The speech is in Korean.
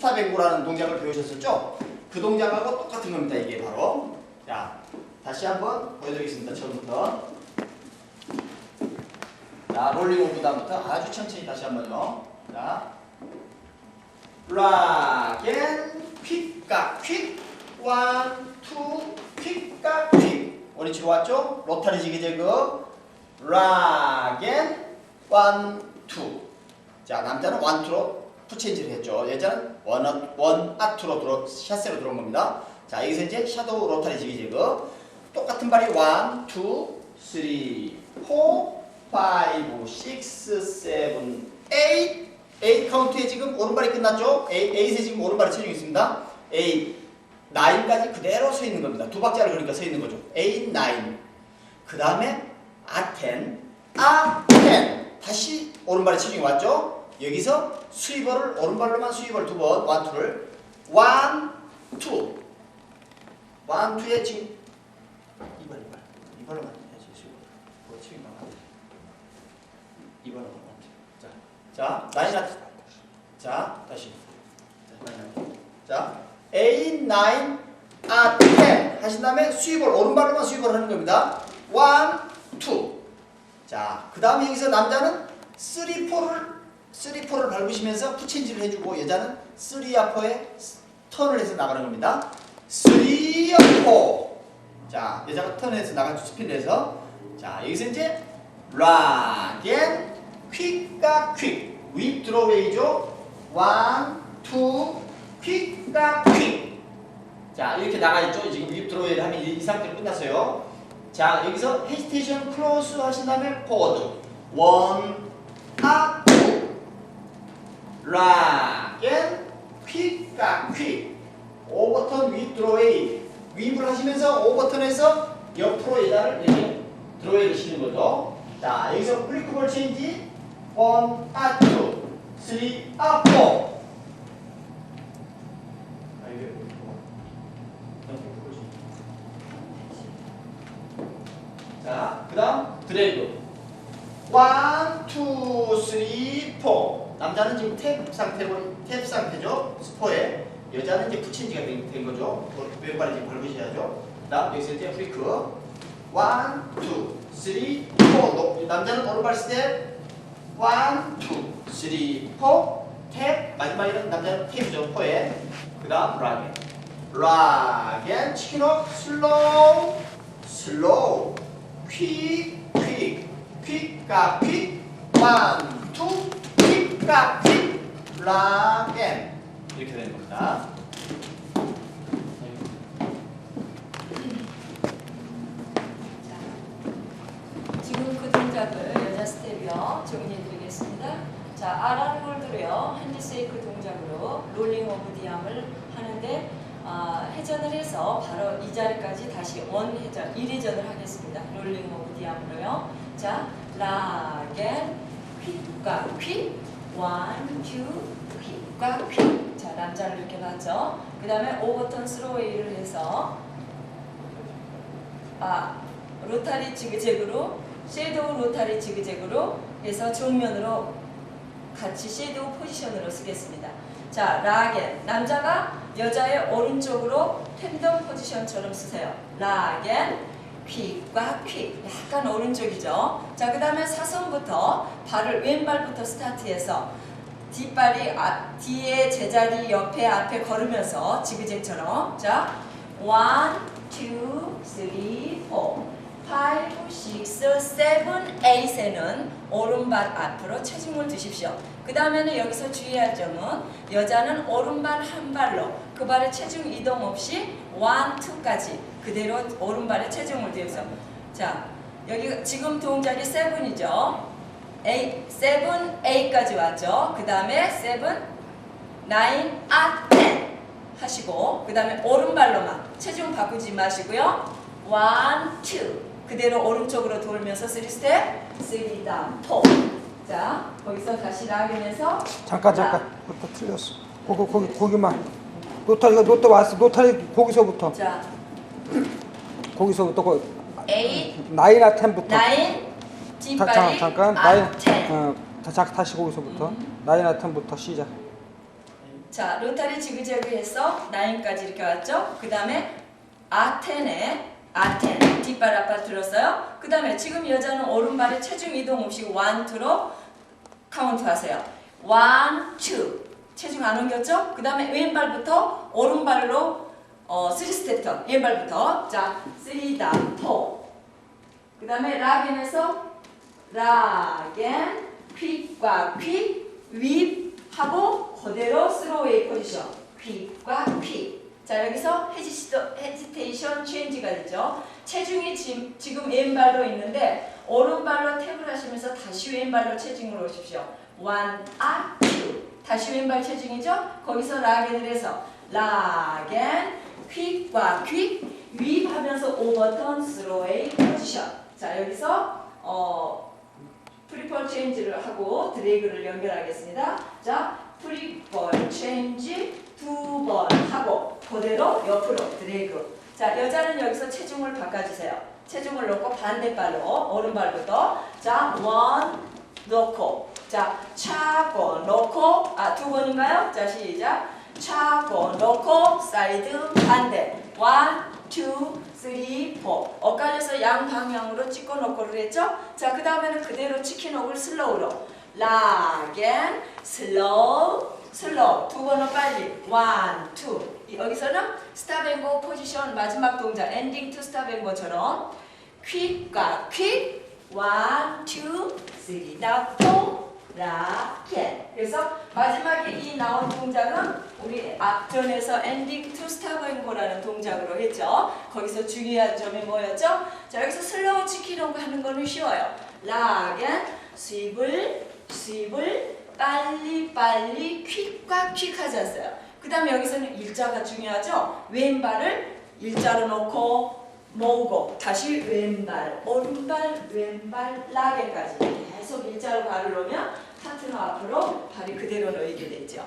스타뱅고라는 동작을 배우셨었죠? 그 동작하고 똑같은 겁니다. 이게 바로. 자, 다시 한번 보여드리겠습니다. 처음부터. 자, 롤링 오브 다음부터 아주 천천히 다시 한번요. 자, 락앤 퀵과 퀵, 원, 투, 퀵과 퀵. 원위치로 왔죠? 로타리 지그재그, 락앤 원, 투. 자, 남자는 원, 투로 푸체인지를 했죠. 여자는 원, 아- 원, 아투로 들어, 샷세로 들어온 겁니다. 자, 여기서 이제 샤도우 로타리 지그재그. 똑같은 발이 원, 투, 쓰리, 포, 파이브, 식스, 세븐, 에잇. 에잇 카운트에 지금 오른발이 끝났죠? 에잇, 에잇에 지금 오른발에 체중이 있습니다. 에잇, 나인까지 그대로 서 있는 겁니다. 두 박자를 그러니까 서 있는 거죠. 에잇, 나인. 그 다음에 아텐, 아텐. 다시 오른발에 체중이 왔죠? 여기서 스위버를 오른발로만 스위버를 두 번, 원, 투를 원, 투. 원, 투에 지금 이발, 이발. 이발로만 해야지, 스위버. 뭐 체중이 나가. 이발로만. 자, 자, 나인 아텐. 자, 다시. 자, 8, 9, 아, 10 하신 다음에 스위볼 오른발로만 스위볼 하는 겁니다. 1, 2. 자, 그 다음에 여기서 남자는 3, 4를 3, 4를 밟으시면서 푸체인지를 해주고 여자는 3, 4에 턴을 해서 나가는 겁니다. 3, 4. 자, 여자가 턴해서 나가죠. 스핀을 해서. 자, 여기서 이제 락앤 퀵과 퀵. 윗 드로웨이죠. 1, 2, 퀵과 퀵. 자, 이렇게 나가 있죠. 지금 윗 드로웨이를 하면 이, 이 상태로 끝났어요. 자, 여기서 헤지테이션 클로스 하신 다음에 포워드. 원, 아, 투. 락앤 퀵과 퀵. 오버턴 윗 드로웨이. 윗을 하시면서 오버턴에서 옆으로 여자를 이렇게 드로웨이를 시는 거죠. 자, 여기서 플리크볼 체인지. 원, 아, 투. 쓰리, 아, 포. 아, 이게 뭐? 자, 그 다음 드래그. 원, 투, 쓰리, 포. 남자는 지금 탭 상태로 탭 상태죠. 스포에. 여자는 이제 푸친지가 된, 된 거죠. 그 왼발에 지금 밟으셔야죠. 그 다음 여기서 이제 프리크. 원, 투, 쓰리, 포. 노- 남자는 오른발 스텝. 원, 투, 쓰리, 포. 탭. 마지막에는 남자는 탭이죠. 포에. 그 다음 락앤. 락앤 치킨업 슬로우 슬로우 퀵, 퀵, 퀵과 퀵, 원, 투, 퀵, 락앤 이렇게 되는 겁니다. 지금 그 동작을 여자 스텝이요 정리해 드리겠습니다. 자, 아라는 홀드로요 핸드세이크 동작으로 롤링 오브 디암을 하는데 아, 회전을 해서 바로 이 자리까지 다시 원 회전, 1회전을 하겠습니다. 롤링 오브 디암으로요. 자, 락앤 퀵과 퀵, 원, 투, 퀵과 퀵. 자, 남자를 이렇게 봤죠. 그 다음에 오버턴 스로웨이를 해서 아, 로타리 지그재그로 섀도우 로타리 지그재그로 해서 정면으로 같이 섀도우 포지션으로 쓰겠습니다. 자, 락앤 남자가 여자의 오른쪽으로 팬덤 포지션처럼 쓰세요. 락앤 퀵과 퀵 약간 오른쪽이죠. 자, 그 다음에 사선부터 발을 왼발부터 스타트해서 뒷발이 앞, 뒤에 제자리 옆에 앞에 걸으면서 지그재처럼 자, 원, 투, 쓰리, 포, 파이브, 식스, 세븐, 에잇에는 오른발 앞으로 체중을 두십시오. 그 다음에는 여기서 주의할 점은 여자는 오른발 한 발로 그 발의 체중 이동 없이 원, 투까지 그대로 오른발에 체중을 두어서 자 여기 지금 동작이 세븐이죠. 에이, 세븐, 에잇까지 왔죠. 그 다음에 세븐, 나인, 아, 텐 하시고 그 다음에 오른발로만 체중 바꾸지 마시고요. 원, 투 그대로 오른쪽으로 돌면서 쓰리 스텝, 쓰리 다운, 포. 자 거기서 다시 나가면서 잠깐 잠깐 부터 틀렸어 거기 거기 거기만 노타리가 노트 왔어 노타리 거기서부터 자 거기서부터 거 나이나 텐부터 나인, 자, 뒷발이 잠깐 아, 나인 텐. 어, 다, 자, 다시 거기서부터 음. 나이나 텐부터 시작 자, 로타리 지그재그해서 나인까지 이렇게 왔죠? 그 다음에 아텐에 아텐 뒷발 앞발 들었어요? 그 다음에 지금 여자는 오른발에 체중 이동 없이 원투로 카운트 하세요. 원, 투. 체중 안 옮겼죠? 그 다음에 왼발부터 오른발로 어, 3스텝 왼발부터 자, 3다, 4. 그 다음에 락인에서 락앤 퀵과 퀵, 윗 하고 그대로 스로우웨이 포지션 퀵과 퀵. 자 여기서 헤지테이션 체인지가 되죠. 체중이 지, 지금 왼발로 있는데 오른발로 탭을 하시면서 다시 왼발로 체중으로 오십시오. one, up, two. 다시 왼발 체중이죠. 거기서 락앤을 해서 락앤 퀵과 퀵, 윗하면서 오버턴 스로우웨이 포지션. 자 여기서 어 프리펄 체인지를 하고 드래그를 연결하겠습니다. 자, 프리펄 체인지 두 번 하고 그대로 옆으로 드래그. 자, 여자는 여기서 체중을 바꿔주세요. 체중을 놓고 반대발로 오른발부터 자, 원 놓고 자, 차고 놓고 아, 두 번인가요? 자, 시작. 차고 놓고 사이드 반대. 원, 투, 쓰리, 포. 엇갈려서 양 방향으로 찍고 놓고를 했죠? 자, 그 다음에는 그대로 치킨옥을 슬로우로. 락앤 슬로우 슬로우 두 번은 빨리 원, 투 여기서는 스탑앤고 포지션 마지막 동작 엔딩 투 스탑앤고처럼 퀵과 퀵 원, 투, 쓰리, 다, 포 락앤 그래서 마지막에 이 나온 동작은 우리 앞전에서 엔딩 투 스탑앤고라는 동작으로 했죠 거기서 중요한 점이 뭐였죠? 자 여기서 슬로우 치킨옥 하는 거는 쉬워요 락앤 스윕을 스윕을 빨리 빨리 퀵과 퀵 하셨어요. 그 다음에 여기서는 일자가 중요하죠. 왼발을 일자로 놓고 모으고 다시 왼발 오른발 왼발 라게까지 계속 일자로 발을 놓으면 파트너 앞으로 발이 그대로 놓이게 되죠.